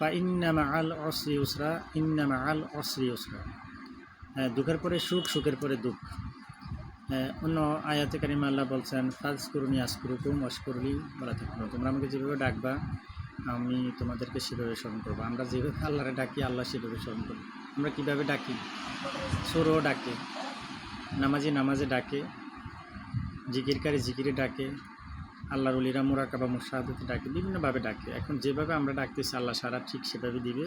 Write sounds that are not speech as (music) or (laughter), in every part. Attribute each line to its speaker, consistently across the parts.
Speaker 1: বা অশ্রী অশ্রী দুঃখের পরে সুখ সুখের পরে দুঃখ। হ্যাঁ, অন্য আয়াতে কারিমা আল্লাহ বলছেন ফাজ করুনি আসকুরুকুম অস্করুলি বলা থাকল তোমরা আমাকে যেভাবে ডাকবা আমি তোমাদেরকে সেভাবে স্মরণ করব। আমরা যেভাবে আল্লাহরে ডাকি আল্লাহ সেভাবে স্মরণ করব। আমরা কীভাবে ডাকি? সোরও ডাকে নামাজি নামাজে ডাকে জিকিরকারী জিকিরে ডাকে আল্লাহর উলিরা মুরাকাবা মুসাহাদতে ডাকে, বিভিন্নভাবে ডাকে। এখন যেভাবে আমরা ডাকতেছি, আল্লাহ সারা ঠিক সেভাবে দিবে।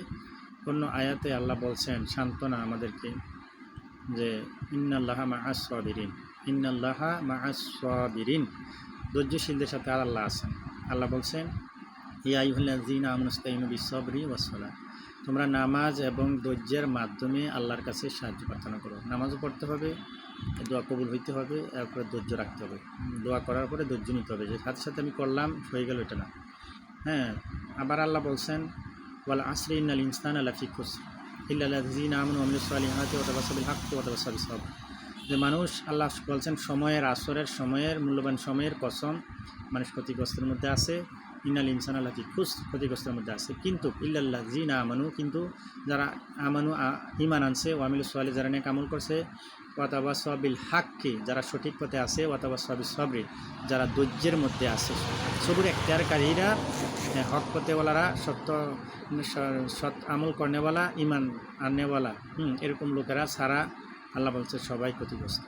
Speaker 1: অন্য আয়াতে আল্লাহ বলছেন, সান্ত্বনা আমাদেরকে যে, ইন্নাল্লাহা মা আসবিরিন ইন্নাল্লাহা মা আসবিরিন ধৈর্যশীলদের সাথে আর আল্লাহ আছেন। আল্লাহ বলছেন ইয়াইহুল্লাজিন আমনুস্তাইনু বিসবরি ওয়াসলা তোমরা নামাজ এবং ধৈর্যের মাধ্যমে আল্লাহর কাছে সাহায্য প্রার্থনা করো। নামাজও পড়তে হবে, দোয়া কবুল হইতে হবে, এরপরে ধৈর্য রাখতে হবে। দোয়া করার পরে ধৈর্য নিতে হবে। যে সাথে সাথে আমি করলাম, হয়ে গেল এটা না। হ্যাঁ আবার আল্লাহ বলছেন, ওয়াল আসরি ইন্নাল ইনসান আল্লাহ ফিকুস ইল্লাল্লাযিনা আমানু ওয়া আমিলুস সালিহাতি ওয়া তাওয়াসাউ বিল হাক্কি যে মানুষ আল্লাহ বলছেন সময়ের আসরের সময়ের মূল্যবান সময়ের কসম মানুষ ক্ষতিগ্রস্তের মধ্যে আছে। ইনাল ইনসান আল্লাহ কি খুশ ক্ষতিগ্রস্তের মধ্যে আছে। কিন্তু ইল্লাল্লাহ জি না আমানু কিন্তু যারা আমানু ইমান আনছে ওয়ামিল সোয়ালি যারা নিয়ে কামল করছে ওয়াতাবা সবিল হাক্কি যারা সঠিক পথে আছে ওয়াতাবা সবি সবরি যারা ধৈর্যের মধ্যে আছে। সবুর এখতিয়ারকারীরা হ্যাঁ, হক পথেওয়ালারা সত্য সৎ আমল করনেওয়ালা ইমান আননেওয়ালা হুম এরকম লোকেরা সারা আল্লাহ বলছে, সবাই ক্ষতিগ্রস্ত।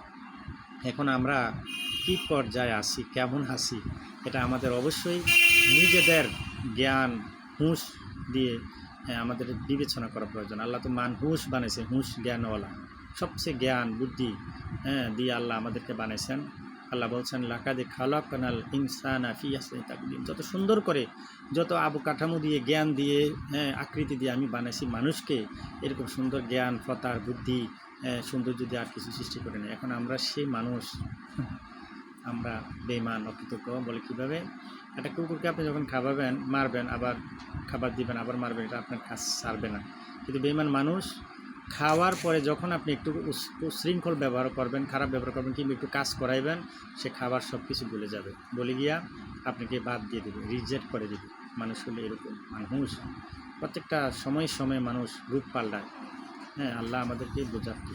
Speaker 1: এখন আমরা কী পর্যায়ে আসি কেমন হাসি এটা আমাদের অবশ্যই নিজেদের জ্ঞান, হুঁশ দিয়ে আমাদের বিবেচনা করা প্রয়োজন। আল্লাহ তো মান হুঁশ বানিয়েছে হুঁশ জ্ঞানওয়ালা। সবচেয়ে জ্ঞান, বুদ্ধি হ্যাঁ দিয়ে আল্লাহ আমাদেরকে বানিয়েছেন। আল্লাহ বলছেন লাকাদে খালাক কানাল ইনসান আফি তাকদিম। যত সুন্দর করে যত কাঠামো দিয়ে জ্ঞান দিয়ে হ্যাঁ আকৃতি দিয়ে আমি বানাইছি মানুষকে এরকম সুন্দর জ্ঞান ফতার বুদ্ধি হ্যাঁ, সৌন্দর্য দিয়ে আর কিছু সৃষ্টি করে না এখন আমরা সেই মানুষ (laughs) আমরা বেমান অকৃতজ্ঞ বলে কীভাবে? একটা কুকুরকে আপনি যখন খাওয়াবেন মারবেন আবার খাবার দিবেন আবার মারবেন এটা আপনার কাজ সারবে না। কিন্তু বেমান মানুষ খাওয়ার পরে যখন আপনি একটু শৃঙ্খল ব্যবহার করবেন, খারাপ ব্যবহার করবেন, কিংবা একটু কাজ করাইবেন, সে খাবার সব কিছু ভুলে যাবে। বলে গিয়া আপনাকে বাদ দিয়ে দেবে রিজেক্ট করে দেবে। মানুষ হলে এরকম মানুষ প্রত্যেকটা সময় সময়ে মানুষ রূপ পাল্টায়। হ্যাঁ আল্লাহ আমাদেরকে বোঝাতে